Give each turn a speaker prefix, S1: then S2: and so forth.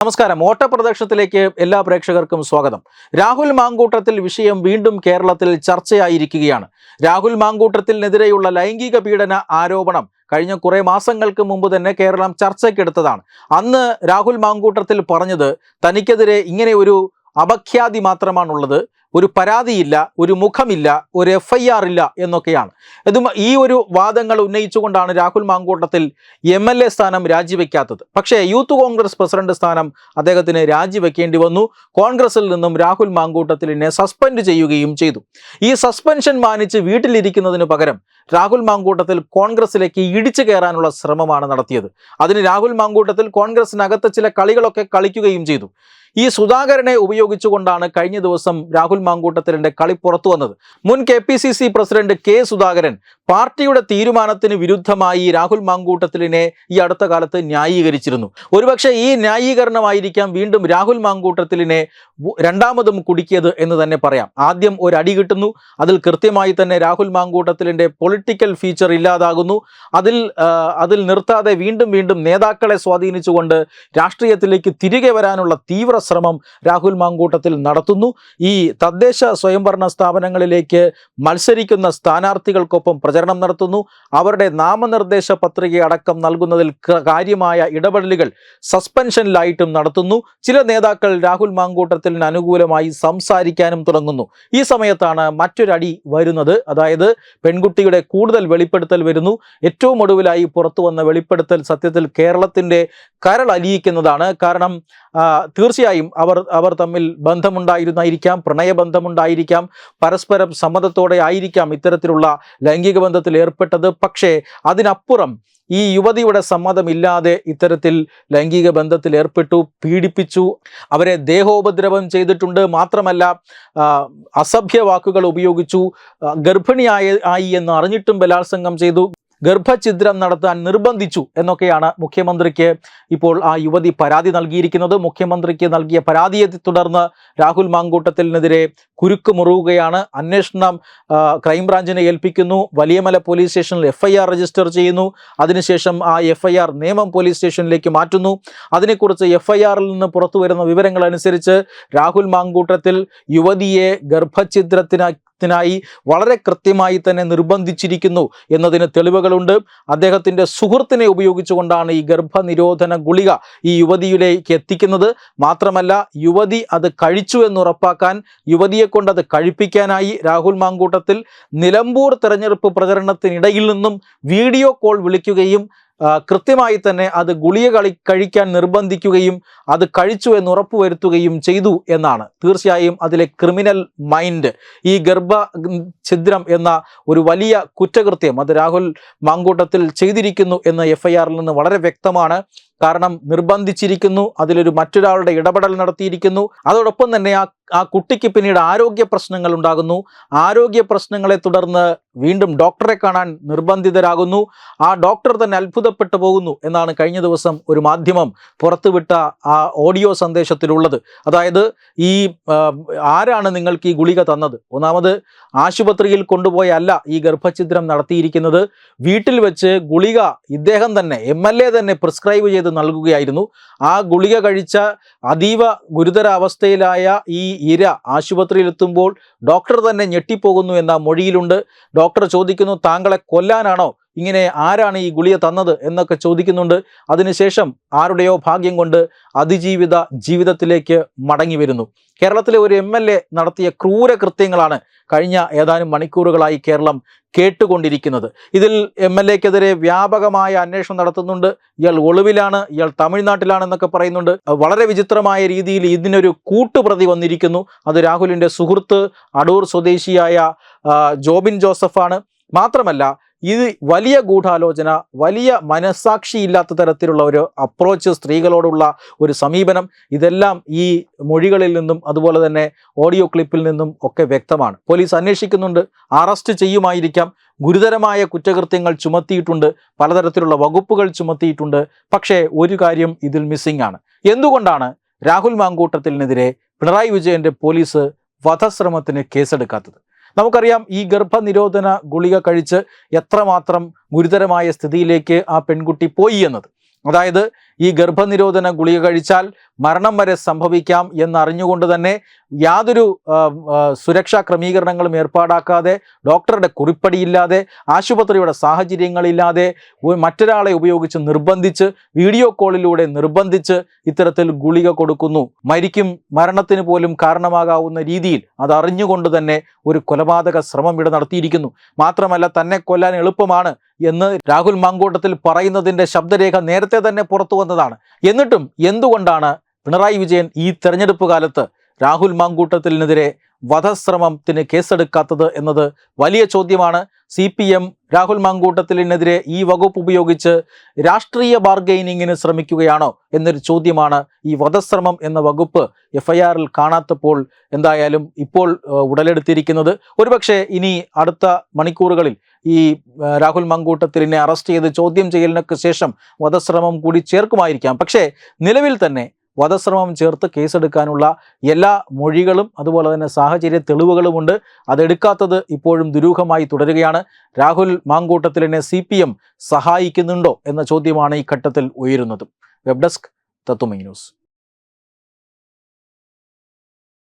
S1: നമസ്കാരം. ഓട്ടപ്രദക്ഷിണത്തിലേക്ക് എല്ലാ പ്രേക്ഷകർക്കും സ്വാഗതം. രാഹുൽ മാങ്കൂട്ടത്തിൽ വിഷയം വീണ്ടും കേരളത്തിൽ ചർച്ചയായിരിക്കുകയാണ്. രാഹുൽ മാങ്കൂട്ടത്തിനെതിരെയുള്ള ലൈംഗിക പീഡന ആരോപണം കഴിഞ്ഞ കുറെ മാസങ്ങൾക്ക് മുമ്പ് തന്നെ കേരളം ചർച്ചയ്ക്കെടുത്തതാണ്. അന്ന് രാഹുൽ മാങ്കൂട്ടത്തിൽ പറഞ്ഞത് തനിക്കെതിരെ ഇങ്ങനെ ഒരു അപഖ്യാതി മാത്രമാണുള്ളത്. ഒരു പരാതിയില്ല ഒരു മുഖമില്ല ഒരു എഫ് ഐ ആർ ഇല്ല എന്നൊക്കെയാണ്. ഇതും ഈ ഒരു വാദങ്ങൾ ഉന്നയിച്ചുകൊണ്ടാണ് Rahul Mamkootathil M L A സ്ഥാനം രാജിവെക്കാത്തത്. പക്ഷേ യൂത്ത് കോൺഗ്രസ് പ്രസിഡന്റ് സ്ഥാനം അദ്ദേഹത്തിന് രാജിവെക്കേണ്ടി വന്നു. കോൺഗ്രസിൽ നിന്നും രാഹുൽ മാങ്കൂട്ടത്തിലിനെ സസ്പെൻഡ് ചെയ്യുകയും ചെയ്തു. ഈ സസ്പെൻഷൻ മാനിച്ച് വീട്ടിലിരിക്കുന്നതിന് പകരം രാഹുൽ മാങ്കൂട്ടത്തിൽ കോൺഗ്രസിലേക്ക് ഇടിച്ചു കയറാനുള്ള ശ്രമമാണ് നടത്തിയത്. അതിന് രാഹുൽ മാങ്കൂട്ടത്തിൽ കോൺഗ്രസിനകത്ത് ചില കളികളൊക്കെ കളിക്കുകയും ചെയ്തു. ഈ സുധാകരനെ ഉപയോഗിച്ചുകൊണ്ടാണ് കഴിഞ്ഞ ദിവസം രാഹുൽ മാങ്കൂട്ടത്തിലിന്റെ കളി പുറത്തു വന്നത്. മുൻ K P C C president K Sudhakaran പാർട്ടിയുടെ തീരുമാനത്തിന് വിരുദ്ധമായി രാഹുൽ മാങ്കൂട്ടത്തിലിനെ ഈ അടുത്ത കാലത്ത് ന്യായീകരിച്ചിരുന്നു. ഒരുപക്ഷെ ഈ ന്യായീകരണമായിരിക്കാം വീണ്ടും രാഹുൽ മാങ്കൂട്ടത്തിലിനെ രണ്ടാമതും കുടുക്കിയത് എന്ന് തന്നെ പറയാം. ആദ്യം ഒരു അടി കിട്ടുന്നു അതിൽ കൃത്യമായി തന്നെ രാഹുൽ മാങ്കൂട്ടത്തിലിന്റെ പൊളിറ്റിക്കൽ ഫീച്ചർ ഇല്ലാതാകുന്നു. അതിൽ അതിൽ നിർത്താതെ വീണ്ടും വീണ്ടും നേതാക്കളെ സ്വാധീനിച്ചുകൊണ്ട് രാഷ്ട്രീയത്തിലേക്ക് തിരികെ വരാനുള്ള തീവ്ര ശ്രമം രാഹുൽ മാങ്കൂട്ടത്തിൽ നടത്തുന്നു. ഈ തദ്ദേശ സ്വയംഭരണ സ്ഥാപനങ്ങളിലേക്ക് മത്സരിക്കുന്ന സ്ഥാനാർത്ഥികൾക്കൊപ്പം പ്രചരണം നടത്തുന്നു. അവരുടെ നാമനിർദ്ദേശ പത്രിക അടക്കം നൽകുന്നതിൽ കാര്യമായ ഇടപെടലുകൾ സസ്പെൻഷനിലായിട്ടും നടത്തുന്നു. ചില നേതാക്കൾ രാഹുൽ മാങ്കൂട്ടത്തിന് അനുകൂലമായി സംസാരിക്കാനും തുടങ്ങുന്നു. ഈ സമയത്താണ് മറ്റൊരടി വരുന്നത്. അതായത് പെൺകുട്ടിയുടെ കൂടുതൽ വെളിപ്പെടുത്തൽ വരുന്നു. ഏറ്റവും ഒടുവിലായി പുറത്തു വന്ന വെളിപ്പെടുത്തൽ സത്യത്തിൽ കേരളത്തിന്റെ കരൾ അലിയിക്കുന്നതാണ്. കാരണം തീർച്ചയായും അവർ അവർ തമ്മിൽ ബന്ധമുണ്ടായിരുന്നായിരിക്കാം പ്രണയബന്ധമുണ്ടായിരിക്കാം പരസ്പരം സമ്മതത്തോടെ ആയിരിക്കാം ഇത്തരത്തിലുള്ള ലൈംഗിക ബന്ധത്തിൽ ഏർപ്പെട്ടത്. പക്ഷേ അതിനപ്പുറം ഈ യുവതിയുടെ സമ്മതമില്ലാതെ ഇത്തരത്തിൽ ലൈംഗിക ബന്ധത്തിൽ ഏർപ്പെട്ടു പീഡിപ്പിച്ചു. അവരെ ദേഹോപദ്രവം ചെയ്തിട്ടുണ്ട്. മാത്രമല്ല അസഭ്യ വാക്കുകൾ ഉപയോഗിച്ചു. ഗർഭിണിയായ ആയി എന്ന് അറിഞ്ഞിട്ടും ബലാത്സംഗം ചെയ്തു. ഗർഭഛിദ്രം നടത്താൻ നിർബന്ധിച്ചു എന്നൊക്കെയാണ് മുഖ്യമന്ത്രിക്ക് ഇപ്പോൾ ആ യുവതി പരാതി നൽകിയിരിക്കുന്നത്. മുഖ്യമന്ത്രിക്ക് നൽകിയ പരാതിയെ തുടർന്ന് രാഹുൽ മാങ്കൂട്ടത്തിനെതിരെ കുരുക്ക് മുറുകുകയാണ്. അന്വേഷണം ക്രൈംബ്രാഞ്ചിനെ ഏൽപ്പിക്കുന്നു. വലിയമല പോലീസ് സ്റ്റേഷനിൽ എഫ്ഐആർ രജിസ്റ്റർ ചെയ്യുന്നു. അതിനുശേഷം ആ എഫ്ഐആർ നേമം പോലീസ് സ്റ്റേഷനിലേക്ക് മാറ്റുന്നു. അതിനെക്കുറിച്ച് എഫ്ഐആറിൽ നിന്ന് പുറത്തു വരുന്ന വിവരങ്ങൾ അനുസരിച്ച് രാഹുൽ മാങ്കൂട്ടത്തിൽ യുവതിയെ ഗർഭഛിദ്രത്തിനായി ത്തിനായി വളരെ കൃത്യമായി തന്നെ നിർബന്ധിച്ചിരിക്കുന്നു എന്നതിന് തെളിവുകളുണ്ട്. അദ്ദേഹത്തിന്റെ സുഹൃത്തിനെ ഉപയോഗിച്ചുകൊണ്ടാണ് ഈ ഗർഭനിരോധന ഗുളിക ഈ യുവതിയിലേക്ക് എത്തിക്കുന്നത്. മാത്രമല്ല യുവതി അത് കഴിച്ചു എന്നുറപ്പാക്കാൻ യുവതിയെ കൊണ്ട് അത് കഴിപ്പിക്കാനായി രാഹുൽ മാങ്കൂട്ടത്തിൽ നിലമ്പൂർ തെരഞ്ഞെടുപ്പ് പ്രചരണത്തിനിടയിൽ നിന്നും വീഡിയോ കോൾ വിളിക്കുകയും കൃത്യമായി തന്നെ അത് ഗുളിക കളി കഴിക്കാൻ നിർബന്ധിക്കുകയും അത് കഴിച്ചു എന്ന് ഉറപ്പുവരുത്തുകയും ചെയ്തു എന്നാണ്. തീർച്ചയായും അതിലെ ക്രിമിനൽ മൈൻഡ് ഈ ഗർഭ ഛിദ്രം എന്ന ഒരു വലിയ കുറ്റകൃത്യം അത് രാഹുൽ മാങ്കൂട്ടത്തിൽ ചെയ്തിരിക്കുന്നു എന്ന് എഫ് നിന്ന് വളരെ വ്യക്തമാണ്. കാരണം നിർബന്ധിച്ചിരിക്കുന്നു അതിലൊരു മറ്റൊരാളുടെ ഇടപെടൽ നടത്തിയിരിക്കുന്നു. അതോടൊപ്പം തന്നെ ആ ആ കുട്ടിക്ക് പിന്നീട് ആരോഗ്യ പ്രശ്നങ്ങൾ ഉണ്ടാകുന്നു. ആരോഗ്യ പ്രശ്നങ്ങളെ തുടർന്ന് വീണ്ടും ഡോക്ടറെ കാണാൻ നിർബന്ധിതരാകുന്നു. ആ ഡോക്ടർ തന്നെ അത്ഭുതപ്പെട്ടു പോകുന്നു എന്നാണ് കഴിഞ്ഞ ദിവസം ഒരു മാധ്യമം പുറത്തുവിട്ട ആ ഓഡിയോ സന്ദേശത്തിലുള്ളത്. അതായത് ഈ ആരാണ് നിങ്ങൾക്ക് ഈ ഗുളിക തന്നത്? ഒന്നാമത് ആശുപത്രിയിൽ കൊണ്ടുപോയല്ല ഈ ഗർഭഛിദ്രം നടത്തിയിരിക്കുന്നത്. വീട്ടിൽ വെച്ച് ഗുളിക ഇദ്ദേഹം തന്നെ എം തന്നെ പ്രിസ്ക്രൈബ് ചെയ്ത് നൽകുകയായിരുന്നു. ആ ഗുളിക കഴിച്ച അതീവ ഗുരുതരാവസ്ഥയിലായ ഈ ഇര ആശുപത്രിയിലെത്തുമ്പോൾ ഡോക്ടർ തന്നെ ഞെട്ടിപ്പോകുന്നു എന്ന മൊഴിയിലുണ്ട്. ഡോക്ടർ ചോദിക്കുന്നു താങ്കളെ കൊല്ലാനാണോ ഇങ്ങനെ ആരാണ് ഈ ഗുളിയ തന്നത് എന്നൊക്കെ ചോദിക്കുന്നുണ്ട്. അതിനുശേഷം ആരുടെയോ ഭാഗ്യം കൊണ്ട് അതിജീവിത ജീവിതത്തിലേക്ക് മടങ്ങി വരുന്നു. കേരളത്തിലെ ഒരു എം നടത്തിയ ക്രൂര കൃത്യങ്ങളാണ് കഴിഞ്ഞ ഏതാനും മണിക്കൂറുകളായി കേരളം കേട്ടുകൊണ്ടിരിക്കുന്നത്. ഇതിൽ എം എൽ എക്കെതിരെ വ്യാപകമായ അന്വേഷണം നടത്തുന്നുണ്ട്. ഇയാൾ ഒളിവിലാണ് ഇയാൾ തമിഴ്നാട്ടിലാണെന്നൊക്കെ പറയുന്നുണ്ട്. വളരെ വിചിത്രമായ രീതിയിൽ ഇതിനൊരു കൂട്ടുപ്രതി വന്നിരിക്കുന്നു. അത് രാഹുലിന്റെ സുഹൃത്ത് അടൂർ സ്വദേശിയായ ജോബിൻ ജോസഫാണ്. മാത്രമല്ല ഇത് വലിയ ഗൂഢാലോചന വലിയ മനസാക്ഷിയില്ലാത്ത തരത്തിലുള്ള ഒരു അപ്രോച്ച് സ്ത്രീകളോടുള്ള ഒരു സമീപനം ഇതെല്ലാം ഈ മൊഴികളിൽ നിന്നും അതുപോലെ തന്നെ ഓഡിയോ ക്ലിപ്പിൽ നിന്നും ഒക്കെ വ്യക്തമാണ്. പോലീസ് അന്വേഷിക്കുന്നുണ്ട് അറസ്റ്റ് ചെയ്യുമായിരിക്കാം. ഗുരുതരമായ കുറ്റകൃത്യങ്ങൾ ചുമത്തിയിട്ടുണ്ട് പലതരത്തിലുള്ള വകുപ്പുകൾ ചുമത്തിയിട്ടുണ്ട്. പക്ഷേ ഒരു കാര്യം ഇതിൽ മിസ്സിംഗ് ആണ്. എന്തുകൊണ്ടാണ് രാഹുൽ മാങ്കൂട്ടത്തിനെതിരെ പിണറായി വിജയന്റെ പോലീസ് വധശ്രമത്തിന് കേസെടുക്കാത്തത്? നമുക്കറിയാം ഈ ഗർഭനിരോധന ഗുളിക കഴിച്ച് എത്രമാത്രം ഗുരുതരമായ സ്ഥിതിയിലേക്ക് ആ പെൺകുട്ടി പോയി എന്നത്. അതായത് ഈ ഗർഭനിരോധന ഗുളിക കഴിച്ചാൽ മരണം വരെ സംഭവിക്കാം എന്നറിഞ്ഞുകൊണ്ട് തന്നെ യാതൊരു സുരക്ഷാ ക്രമീകരണങ്ങളും ഏർപ്പാടാക്കാതെ ഡോക്ടറുടെ കുറിപ്പടിയില്ലാതെ ആശുപത്രിയുടെ സാഹചര്യങ്ങളില്ലാതെ മറ്റൊരാളെ ഉപയോഗിച്ച് നിർബന്ധിച്ച് വീഡിയോ കോളിലൂടെ നിർബന്ധിച്ച് ഇത്തരത്തിൽ ഗുളിക കൊടുക്കുന്നു. മരിക്കും മരണത്തിന് പോലും കാരണമാകാവുന്ന രീതിയിൽ അതറിഞ്ഞുകൊണ്ട് തന്നെ ഒരു കൊലപാതക ശ്രമം ഇവിടെ നടത്തിയിരിക്കുന്നു. മാത്രമല്ല തന്നെ കൊല്ലാൻ എളുപ്പമാണ് എന്ന് രാഹുൽ മാങ്കൂട്ടത്തിൽ പറയുന്നതിന്റെ ശബ്ദരേഖ നേരത്തെ തന്നെ പുറത്തു വന്നതാണ്. എന്നിട്ടും എന്തുകൊണ്ടാണ് പിണറായി വിജയൻ ഈ തെരഞ്ഞെടുപ്പ് കാലത്ത് രാഹുൽ മാങ്കൂട്ടത്തിനെതിരെ വധശ്രമത്തിന് കേസെടുക്കാത്തത് എന്നത് വലിയ ചോദ്യമാണ്. സി പി എം രാഹുൽ മാങ്കൂട്ടത്തിനെതിരെ ഈ വകുപ്പ് ഉപയോഗിച്ച് രാഷ്ട്രീയ ബാർഗെയിനിങ്ങിന് ശ്രമിക്കുകയാണോ എന്നൊരു ചോദ്യമാണ് ഈ വധശ്രമം എന്ന വകുപ്പ് എഫ്ഐആറിൽ കാണാത്തപ്പോൾ എന്തായാലും ഇപ്പോൾ ഉടലെടുത്തിരിക്കുന്നത്. ഒരുപക്ഷെ ഇനി അടുത്ത മണിക്കൂറുകളിൽ ഈ രാഹുൽ മങ്കൂട്ടത്തിലിനെ അറസ്റ്റ് ചെയ്ത് ചോദ്യം ചെയ്യലിനൊക്കെ ശേഷം വധശ്രമം കൂടി ചേർക്കുമായിരിക്കാം. പക്ഷേ നിലവിൽ തന്നെ വധശ്രമം ചേർത്ത് കേസെടുക്കാനുള്ള എല്ലാ മൊഴികളും അതുപോലെ തന്നെ സാഹചര്യ തെളിവുകളുമുണ്ട്. അതെടുക്കാത്തത് ഇപ്പോഴും ദുരൂഹമായി തുടരുകയാണ്. രാഹുൽ മാങ്കൂട്ടത്തിലിനെ സി പി എം സഹായിക്കുന്നുണ്ടോ എന്ന ചോദ്യമാണ് ഈ ഘട്ടത്തിൽ ഉയരുന്നത്. വെബ് ഡെസ്ക് തത്തുമൈ ന്യൂസ്.